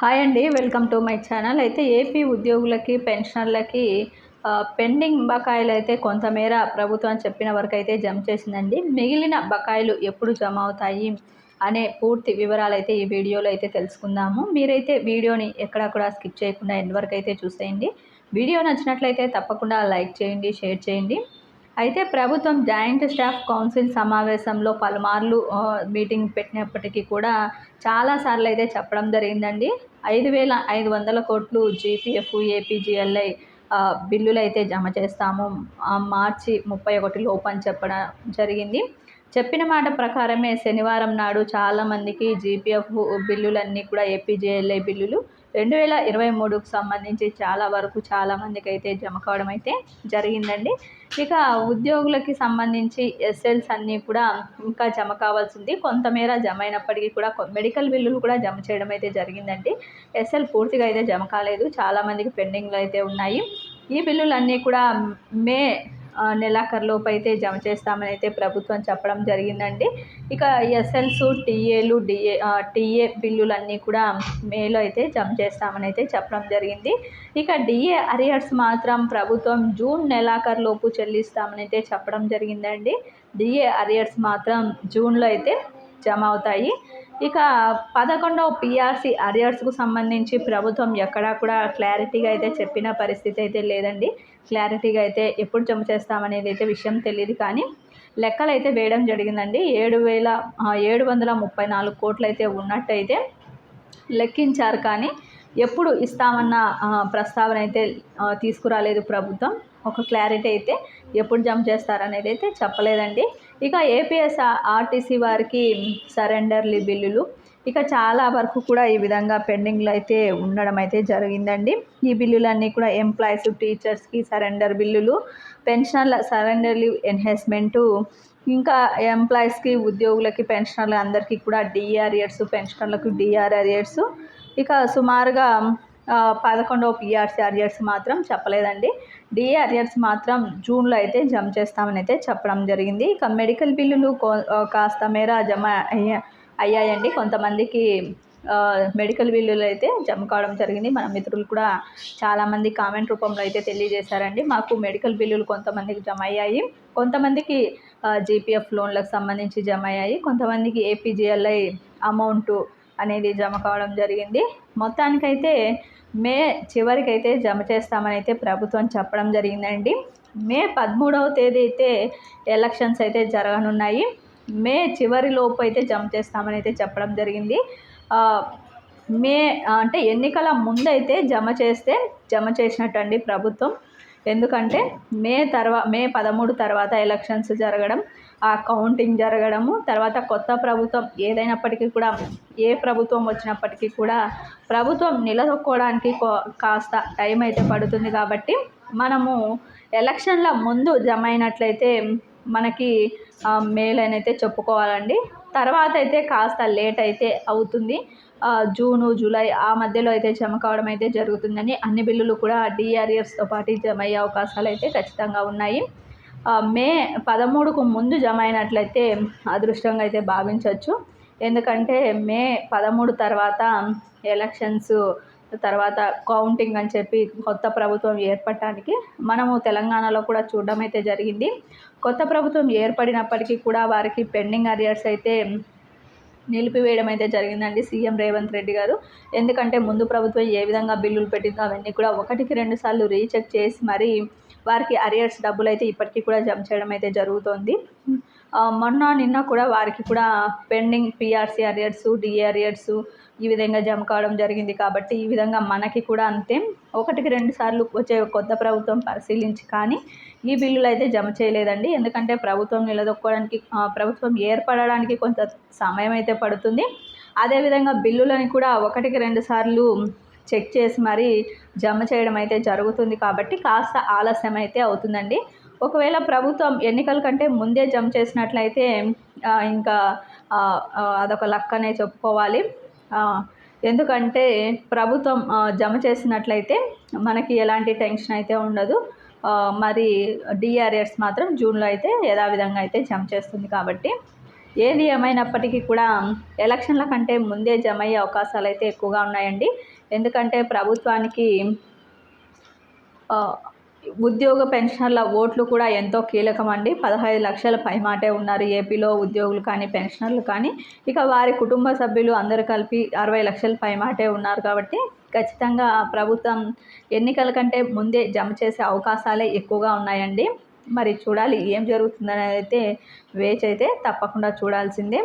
Hi అండి welcome to my channel. అయితే AP ఉద్యోగులకి పెన్షనర్లకి పెండింగ్ బకాయిలు అయితే కొంతమేర ప్రభుత్వం చెప్పిన వరకు అయితే జమ చేసిందండి. మిగిలిన బకాయిలు ఎప్పుడు జమ అవుతాయి అనే పూర్తి వివరాలు అయితే ఈ వీడియోలో అయితే తెలుసుకుందాము. మీరైతే వీడియోని ఎక్కడా కూడా స్కిప్ చేయకుండా ఎండ్ వరకు అయితే చూసేయండి. వీడియో నచ్చినట్లయితే తప్పకుండా లైక్ చేయండి షేర్ చేయండి. అయితే ప్రభుత్వం జాయింట్ స్టాఫ్ కౌన్సిల్ సమావేశంలో పలుమార్లు మీటింగ్ పెట్టినప్పటికీ కూడా చాలాసార్లు అయితే చెప్పడం జరిగిందండి. ఐదు వేల ఐదు వందల కోట్లు జీపీఎఫ్ ఏపీజీఎల్ఐ బిల్లులు అయితే జమ చేస్తాము. మార్చి ముప్పై ఒకటి లోపని చెప్పడం జరిగింది. చెప్పిన మాట ప్రకారమే శనివారం నాడు చాలామందికి జీపీఎఫ్ బిల్లులన్నీ కూడా ఏపీజేఎల్ఐ బిల్లులు రెండు వేల ఇరవై మూడుకు సంబంధించి చాలా వరకు చాలామందికి అయితే జమ కావడం అయితే జరిగిందండి. ఇక ఉద్యోగులకి సంబంధించి ఎస్ఎల్స్ అన్నీ కూడా ఇంకా జమ కావాల్సింది. కొంతమేర జమ అయినప్పటికీ కూడా మెడికల్ బిల్లులు కూడా జమ చేయడం అయితే జరిగిందండి. ఎస్ఎల్ పూర్తిగా అయితే జమ కాలేదు. చాలామందికి పెండింగ్లో అయితే ఉన్నాయి. ఈ బిల్లులన్నీ కూడా మే నెలాఖరులోపు అయితే జమ చేస్తామని అయితే ప్రభుత్వం చెప్పడం జరిగిందండి. ఇక ఎస్ఎల్స్ టీఏలు డిఏ టీఏ బిల్లులన్నీ కూడా మేలో అయితే జమ చేస్తామని అయితే చెప్పడం జరిగింది. ఇక డిఏ అరియర్స్ మాత్రం ప్రభుత్వం జూన్ నెలాఖరులోపు చెల్లిస్తామని అయితే చెప్పడం జరిగిందండి. డిఏ అరియర్స్ మాత్రం జూన్లో అయితే జమ అవుతాయి. ఇక పదకొండవ పీఆర్సీ అరియర్స్కు సంబంధించి ప్రభుత్వం ఎక్కడా కూడా క్లారిటీగా అయితే చెప్పిన పరిస్థితి అయితే లేదండి. క్లారిటీగా అయితే ఎప్పుడు జమ చేస్తామనేది అయితే విషయం తెలియదు కానీ లెక్కలు అయితే వేయడం జరిగిందండి. ఏడు వేల ఏడు వందల ముప్పై నాలుగు కోట్లు అయితే ఉన్నట్టయితే లెక్కించారు కానీ ఎప్పుడు ఇస్తామన్న ప్రస్తావన అయితే తీసుకురాలేదు ప్రభుత్వం. ఒక క్లారిటీ అయితే ఎప్పుడు జమ చేస్తారనేది అయితే చెప్పలేదండి. ఇక ఏపీఎస్ ఆర్టీసీ వారికి సరెండర్లీ బిల్లులు ఇక చాలా వరకు కూడా ఈ విధంగా పెండింగ్లో అయితే ఉండడం అయితే జరిగిందండి. ఈ బిల్లులన్నీ కూడా ఎంప్లాయీస్ టీచర్స్కి సరెండర్ బిల్లులు పెన్షనర్ల సరెండర్ లీవ్ ఎన్హాన్స్మెంటు ఇంకా ఎంప్లాయీస్కి ఉద్యోగులకి పెన్షనర్లు అందరికీ కూడా డిఆర్ఎడ్స్ పెన్షనర్లకు డిఆర్ఆర్ఎడ్స్ ఇక సుమారుగా పదకొండవ పిఆర్సీ అరియర్స్ మాత్రం చెప్పలేదండి. డిఏ అరియర్స్ మాత్రం జూన్లో అయితే జమ చేస్తామని అయితే చెప్పడం జరిగింది. ఇక మెడికల్ బిల్లులు కాస్త మేర జమ అయ్యా అయ్యాయండి. కొంతమందికి మెడికల్ బిల్లులు అయితే జమ కావడం జరిగింది. మన మిత్రులు కూడా చాలామంది కామెంట్ రూపంలో అయితే తెలియజేశారండి. మాకు మెడికల్ బిల్లులు కొంతమందికి జమ అయ్యాయి. కొంతమందికి జీపీఎఫ్ లోన్లకు సంబంధించి జమ అయ్యాయి. కొంతమందికి ఏపీజీఎల్ఐ అమౌంట్ అనేది జమ కావడం జరిగింది. మొత్తానికైతే మే చివరికైతే జమ చేస్తామని అయితే ప్రభుత్వం చెప్పడం జరిగిందండి. మే పదమూడవ తేదీ అయితే ఎలక్షన్స్ అయితే జరగనున్నాయి. మే చివరి లోపు అయితే జమ చేస్తామని అయితే చెప్పడం జరిగింది. మే అంటే ఎన్నికల ముందైతే జమ చేస్తే జమ చేసినట్టు అండి ప్రభుత్వం. ఎందుకంటే మే తర్వా మే పదమూడు తర్వాత ఎలక్షన్స్ జరగడం ఆ కౌంటింగ్ జరగడము తర్వాత కొత్త ప్రభుత్వం ఏదైనప్పటికీ కూడా ఏ ప్రభుత్వం వచ్చినప్పటికీ కూడా ప్రభుత్వం నిలదొక్కోవడానికి కాస్త టైం అయితే పడుతుంది కాబట్టి మనము ఎలక్షన్ల ముందు జమ అయినట్లయితే మనకి మేలనైతే చెప్పుకోవాలండి. తర్వాత అయితే కాస్త లేట్ అయితే అవుతుంది. జూను జూలై ఆ మధ్యలో అయితే జమ కావడం అయితే జరుగుతుందని అన్ని బిల్లులు కూడా డిఆర్ఎఫ్స్తో పాటు జమ అయ్యే అవకాశాలు అయితే ఖచ్చితంగా ఉన్నాయి. మే పదమూడుకు ముందు జమ అయినట్లయితే అదృష్టంగా అయితే భావించవచ్చు. ఎందుకంటే మే పదమూడు తర్వాత ఎలక్షన్స్ తర్వాత కౌంటింగ్ అని చెప్పి కొత్త ప్రభుత్వం ఏర్పడటానికి మనము తెలంగాణలో కూడా చూడడం అయితే జరిగింది. కొత్త ప్రభుత్వం ఏర్పడినప్పటికీ కూడా వారికి పెండింగ్ అరియర్స్ అయితే నిలిపివేయడం అయితే జరిగిందండి సీఎం రేవంత్ రెడ్డి గారు. ఎందుకంటే ముందు ప్రభుత్వం ఏ విధంగా బిల్లులు పెట్టిందో అవన్నీ కూడా ఒకటికి రెండు సార్లు రీచెక్ చేసి మరి వారికి అరియర్స్ డబ్బులు అయితే ఇప్పటికీ కూడా జమ చేయడం అయితే జరుగుతోంది. మొన్న నిన్న కూడా వారికి కూడా pending PRC arrears DA arrears ఈ విధంగా జమ కావడం జరిగింది కాబట్టి ఈ విధంగా మనకి కూడా అంతే. ఒకటికి రెండు సార్లు వచ్చే కొత్త ప్రభుత్వం పరిశీలించి కానీ ఈ బిల్లులు అయితే జమ చేయలేదండి. ఎందుకంటే ప్రభుత్వం నిలదొక్కోవడానికి ప్రభుత్వం ఏర్పడడానికి కొంత సమయం అయితే పడుతుంది. అదేవిధంగా బిల్లులని కూడా ఒకటికి రెండు సార్లు చెక్ చేసి మరీ జమ చేయడం అయితే జరుగుతుంది కాబట్టి కాస్త ఆలస్యం అయితే అవుతుందండి. ఒకవేళ ప్రభుత్వం ఎన్నికల కంటే ముందే జమ చేసినట్లయితే ఇంకా అదొక లక్కనే చెప్పుకోవాలి. ఎందుకంటే ప్రభుత్వం జమ చేసినట్లయితే మనకి ఎలాంటి టెన్షన్ అయితే ఉండదు. మరి డిఆర్ఎస్ మాత్రం జూన్లో అయితే యథావిధంగా అయితే జమ చేస్తుంది కాబట్టి ఏది ఏమైనప్పటికీ కూడా ఎలక్షన్ల కంటే ముందే జమ అయ్యే అవకాశాలు అయితే ఎక్కువగా ఉన్నాయండి. ఎందుకంటే ప్రభుత్వానికి ఉద్యోగ పెన్షనర్ల ఓట్లు కూడా ఎంతో కీలకమండి. పదహైదు లక్షల పైమాటే ఉన్నారు ఏపీలో ఉద్యోగులు కానీ పెన్షనర్లు కానీ. ఇక వారి కుటుంబ సభ్యులు అందరు కలిపి అరవై లక్షల పైమాటే ఉన్నారు కాబట్టి ఖచ్చితంగా ప్రభుత్వం ఎన్నికల కంటే ముందే జమ చేసే అవకాశాలే ఎక్కువగా ఉన్నాయండి. మరి చూడాలి ఏం జరుగుతుందనేది అయితే వేచి అయితే తప్పకుండా చూడాల్సిందే.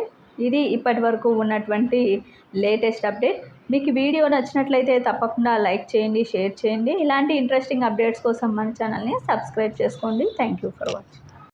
ఇది ఇప్పటి వరకు ఉన్నటువంటి లేటెస్ట్ అప్డేట్. మీకు వీడియో నచ్చినట్లయితే తప్పకుండా లైక్ చేయండి షేర్ చేయండి. ఇలాంటి ఇంట్రెస్టింగ్ అప్డేట్స్ కోసం మన ఛానల్ని సబ్స్క్రైబ్ చేసుకోండి. Thank you for watching.